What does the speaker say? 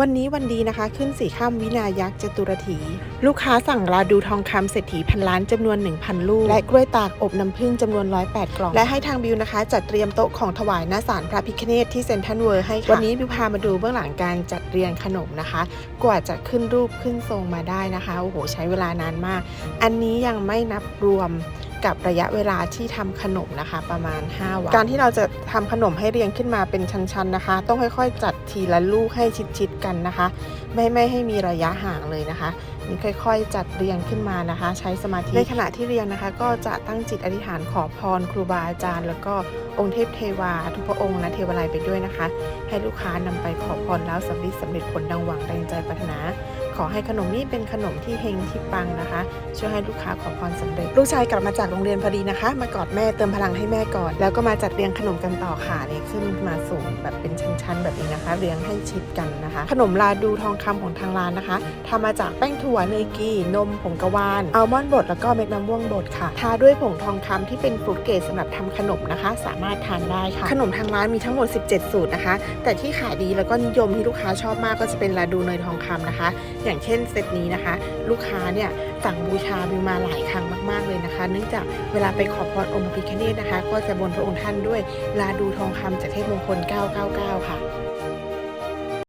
วันนี้วันดีนะคะขึ้นสี่ข้ามวินายักษ์จตุรถี ลูกค้าสั่งราดูทองคำเศรษฐีพันล้านจำนวน 1,000 ลูก และกล้วยตากอบน้ำผึ้งจำนวน 108 กล่อง และให้ทางบิวนะคะ จัดเตรียมโต๊ะของถวายหน้าศาลพระพิคเนตที่เซ็นทรัลเวิร์ให้ค่ะ วันนี้บิวพามาดูเบื้องหลังการจัดเรียงขนมนะคะ กว่าจะขึ้นรูปขึ้นทรงมาได้นะคะโอ้โหใช้เวลานานมาก อันนี้ยังไม่นับรวม กับระยะเวลาที่ทำขนมนะคะประมาณ 5 วัน การที่เราจะทำขนมให้เรียงขึ้นมาเป็นชั้นๆนะคะ ต้องค่อยๆ จัดทีละลูกให้ชิดๆกันนะคะ ไม่ไม่ให้มีระยะห่างเลยนะคะค่อยๆ จัดเรียงขึ้นมานะคะ ใช้สมาธิในขณะที่เรียงนะคะ ก็จะตั้งจิตอธิษฐานขอพรครูบาอาจารย์ แล้วก็องค์เทพเทวา ทุกพระองค์และเทวไลยไปด้วยนะคะ ให้ลูกค้านำไปขอพรแล้วสำเร็จสำเร็จผลดังหวังดังใจปรารถนา ขอให้ขนมนี้เป็นขนมที่เฮงที่ปังนะคะ ช่วยให้ลูกค้าขอพรสำเร็จ ลูกชายกลับมาจากโรงเรียนพอดีนะคะ มากอดแม่เติมพลังให้แม่ก่อน แล้วก็มาจัดเรียงขนมกันต่อค่ะนี่ขึ้นมาสูงแบบเป็นชั้นๆ แบบนี้นะคะ เรียงให้ชิดกันนะคะ ขนมลาดูทองคำของทางร้านนะคะทำมาจากแป้งถั่ววเนยกีนมผงกะวานอัลมอนด์บดแล้วก็เม็ดมะม่วงบดค่ะ ทาด้วยผงทองคำที่เป็นฟรุตเกรดสำหรับทำขนมนะคะ สามารถทานได้ค่ะ ขนมทางร้านมีทั้งหมด 17 สูตรนะคะ แต่ที่ขายดีแล้วก็นิยมที่ลูกค้าชอบมากก็จะเป็นลาดูเนยทองคำนะคะ อย่างเช่นเซตนี้นะคะ ลูกค้าเนี่ยสั่งบูชาบิวมาหลายครั้งมาก ๆเลยนะคะ เนื่องจากเวลาไปขอพรองค์พระพิฆเนศนะคะ ก็จะบนพระองค์ท่านด้วยลาดูทองคำจากเทพมงคล 999 ค่ะ